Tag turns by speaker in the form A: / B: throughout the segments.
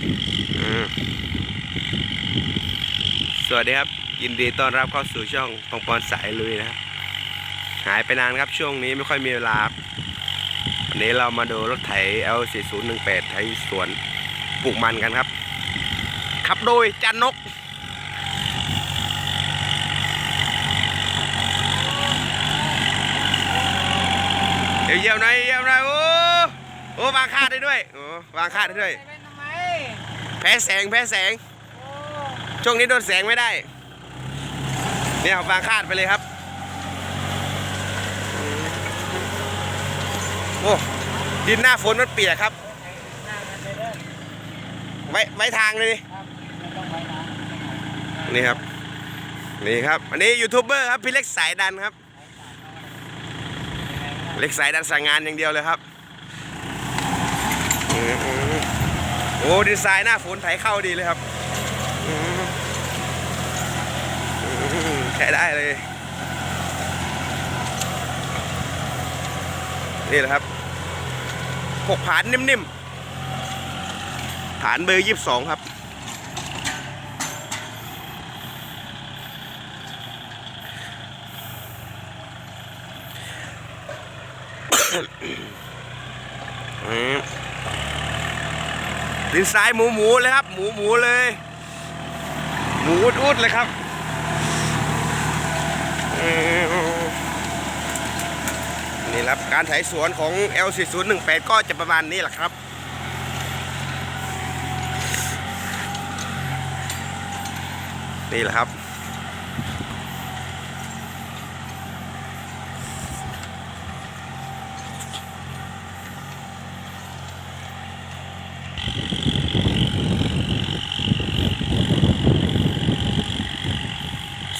A: สวัสดีครับ ยินดีต้อนรับเข้าสู่ช่องปองปอนสายลุยนะครับ หายไปนานครับช่วงนี้ไม่ค่อยมีเวลาครับวันนี้เรามาดูรถไถ L4018 ไถสวนปลูกมันกันครับ ขับโดยจันนกเดี๋ยวเยี่ยมหน่อยเยี่ยมหน่อยโอ้โอ้วางคาดได้ด้วยโอ้วางคาดได้ด้วย
B: แพ้
A: แสงแพ้แสง ช่วงนี้โดนแสงไม่ได้ เนี่ยครับวางคาดไปเลยครับ โอ้ดินหน้าฝนมันเปียกครับ ไว้ไว้ทางเลย
B: นี่
A: ครับ นี่ครับ อันนี้ยูทูบเบอร์ครับ พี่เล็กสายดันครับ เล็กสายดันสั่งงานอย่างเดียวเลยครับอืมอืม โอ้ดีไซน์หน้าฝนไถเข้าดีเลยครับใช้ได้เลย นี่แหละครับหกผานนิ่มๆ ฐานเบอร์ยี่สิบสองครับ อืม ดินซ้ายหมูหมูเลยครับ หมูหมูเลย หมูอุดอุดเลยครับนี่ครับ การไถสวนของ L4018 ก็จะประมาณนี้แหละครับนี่แหละครับ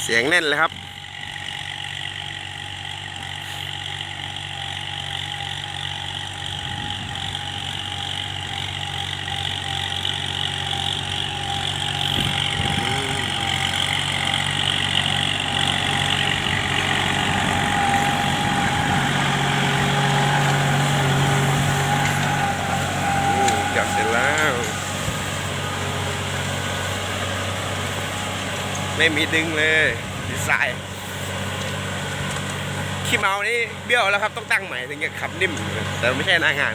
A: เสียงแน่นเลยครับ อืมเกือบเส ร็จแล้ว ไม่มีดึงเลยดีไซน์ขี้เมานี่เบี้ยวแล้วครับต้องตั้งใหม่ถึงจะขับนิ่ม แต่ไม่ใช่หน้างาน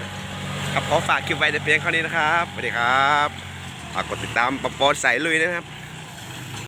A: ครับขอฝากคลิปไว้แต่เพียงเท่านี้นะครับสวัสดีครับฝากกดติดตามปอปอสายลุยนะครับ